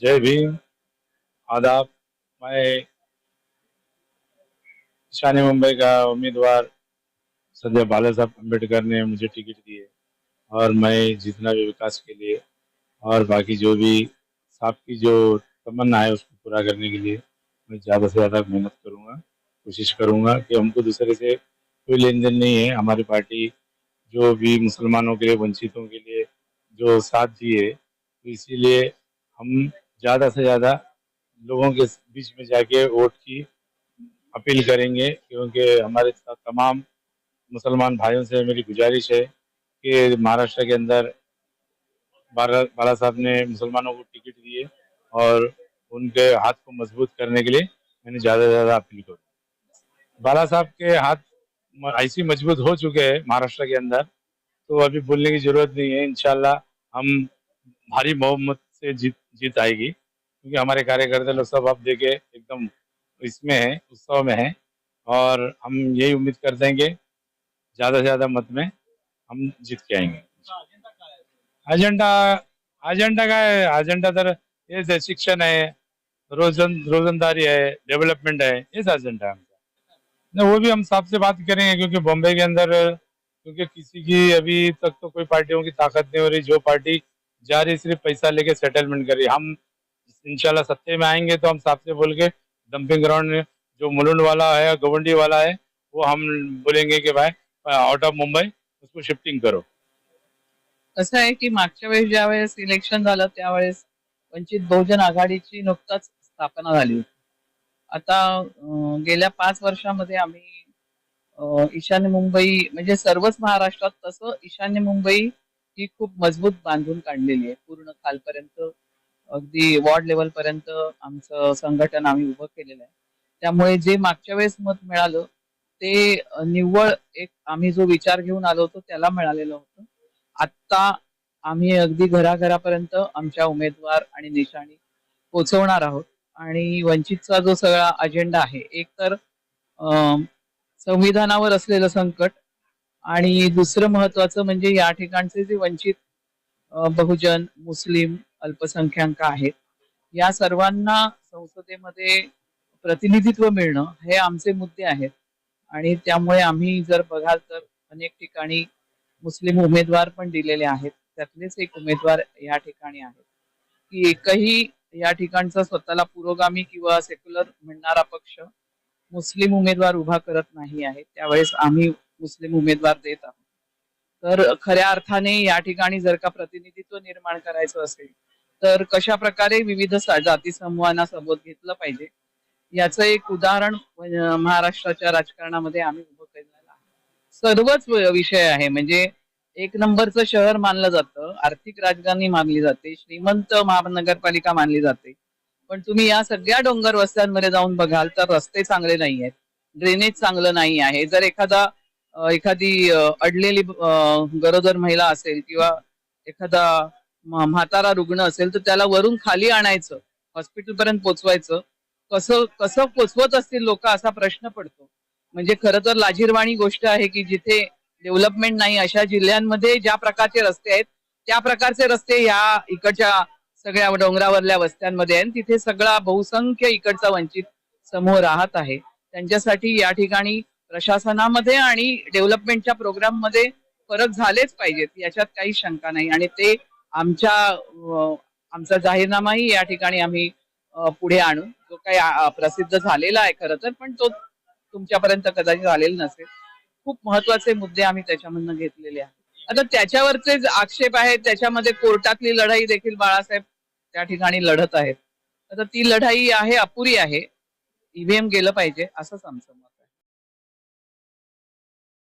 जय भीम। आदाब। मैं ईशान्य मुंबई का उम्मीदवार सदैव बाला साहब अंबेडकर ने मुझे टिकट दिए और मैं जितना भी विकास के लिए और बाकी जो भी साहब की जो तमन्ना है उसको पूरा करने के लिए मैं ज़्यादा से ज़्यादा मेहनत करूँगा, कोशिश करूँगा कि हमको दूसरे से कोई लेन देन नहीं है। हमारी पार्टी जो भी मुसलमानों के लिए, वंचितों के लिए जो साथ दिए तो इसीलिए हम ज़्यादा से ज़्यादा लोगों के बीच में जाके वोट की अपील करेंगे क्योंकि हमारे साथ तमाम मुसलमान भाइयों से मेरी गुजारिश है कि महाराष्ट्र के अंदर बाला साहब ने मुसलमानों को टिकट दिए और उनके हाथ को मज़बूत करने के लिए मैंने ज़्यादा से ज़्यादा अपील करूँ। बाला साहब के हाथ ऐसी मज़बूत हो चुके हैं महाराष्ट्र के अंदर तो अभी बोलने की ज़रूरत नहीं है। इंशाल्लाह हम भारी बहुमत से जीत जीत आएगी। क्योंकि हमारे कार्यकर्ता लोग सब आप देखे एकदम इसमें है, उत्सव में है। और हम यही उम्मीद करते हैं कि ज़्यादा से ज़्यादा मत में हम जीत के आएँगे। अजेंडा अजेंडा काय आहे अजेंडा तर आहे शिक्षण आहे रोजन रोजंदारी है, डेवलपमेंट है हेच एजेंडा है नहीं वो भी हम साहब से बात करेंगे, क्योंकि बॉम्बे के अंदर, क्योंकि किसी की अभी तक तो कोई पार्टियों की ताकत नहीं हो रही, जो पार्टी जा रही सिर्फ पैसा लेके सेटलमेंट कर। हम इंशाल्लाह सत्ते में आएंगे तो हम साफ से बोल के डंपिंग ग्राउंड जो मुलुंड वाला है गवंडी वाला है वो हम बोलेंगे कि भाई आउट ऑफ मुंबई उसको शिफ्टिंग करो। कसं आहे की मागच्या वेळेस ज्या वेळेस इलेक्शन झालं त्यावेळेस वंचित बहुजन आघाडीची नुकताच स्थापना झाली होती. आता गेल्या पाच वर्षामध्ये आम्ही ईशान्य मुंबई म्हणजे सर्वच महाराष्ट्रात तसं ईशान्य मुंबई ही खूप मजबूत बांधून काढलेली आहे. पूर्ण कालपर्यंत अगदी वॉर्ड लेवल पर्यंत आमचं संघटन आम्ही उभं केलेलं आहे. त्यामुळे जे मागच्या वेळेस मत मिळालं ते निव्वळ एक आम्ही जो विचार घेऊन आलो होतो त्याला मिळालेलं होतं. आत्ता आम्ही अगदी घराघरापर्यंत आमच्या उमेदवार आणि निशाणी पोचवणार आहोत. आणि वंचितचा जो सगळा अजेंडा आहे एक तर संविधानावर असलेलं संकट आणि दुसरं महत्वाचं म्हणजे या ठिकाणचे जे वंचित बहुजन मुस्लिम अल्पसंख्याक आहेत या सर्वांना संसदेमध्ये प्रतिनिधित्व मिळणं हे आमचे मुद्दे आहेत. आणि त्यामुळे आम्ही जर बघाल तर अनेक ठिकाणी मुस्लिम उमेदवार पण दिलेले आहेत. त्यातलेच एक उमेदवार या ठिकाणी आहेत. की एकही या ठिकाणचा स्वतःला पुरोगामी किंवा सेक्युलर म्हणणारा पक्ष मुस्लिम उमेदवार उभा करत नाही आहे. त्यावेळेस आम्ही मुस्लिम उमेदवार देत आहोत. तर खऱ्या अर्थाने या ठिकाणी जर का प्रतिनिधित्व निर्माण करायचं असेल तर कशा प्रकारे विविध जाती समूहांना सोबत घेतलं पाहिजे? याचं एक उदाहरण महाराष्ट्राच्या राजकारणामध्ये आम्ही उभं केलेलं आहे. सर्वच विषय आहे. म्हणजे एक नंबरचं शहर मानलं जातं आर्थिक राजधानी मानली जाते श्रीमंत महानगरपालिका मानली जाते. पण तुम्ही या सगळ्या डोंगर वस्त्यांमध्ये जाऊन बघाल तर रस्ते चांगले नाही आहेत ड्रेनेज चांगलं नाही आहे. जर एखादा एखादी अडलेली गरोदर महिला असेल किंवा एखादा म्हातारा रुग्ण असेल तर त्याला वरून खाली आणायचं हॉस्पिटल पर्यंत पोचवायचं. कसं कसं पोचवत असतील लोक असा प्रश्न पडतो. म्हणजे खरं तर लाजीरवाणी गोष्ट आहे की जिथे डेव्हलपमेंट नाही अशा जिल्ह्यांमध्ये ज्या प्रकारचे रस्ते आहेत त्या प्रकारचे रस्ते ह्या इकडच्या सगळ्या डोंगरावरल्या वस्त्यांमध्ये आहेत. तिथे सगळा बहुसंख्य इकडचा वंचित समूह राहत आहे. त्यांच्यासाठी या ठिकाणी प्रशासनामध्ये आणि डेव्हलपमेंटच्या प्रोग्राममध्ये फरक झालेच पाहिजेत याच्यात काही शंका नाही. आणि ते आमच्या आमचा जाहीरनामाही या ठिकाणी आम्ही पुढे आणू. जो काही प्रसिद्ध झालेला आहे खरं तर पण तो तुमच्यापर्यंत कदाचित आलेला नसेल. खूप महत्त्वाचे मुद्दे आम्ही त्याच्यामधनं घेतलेले आहेत. आता त्याच्यावरचे आक्षेप आहेत त्याच्यामध्ये कोर्टातली लढाई देखील बाळासाहेब त्या ठिकाणी लढत आहेत. आता ती लढाई आहे अपुरी आहे. ईव्हीएम गेलं पाहिजे असंच आमचं मत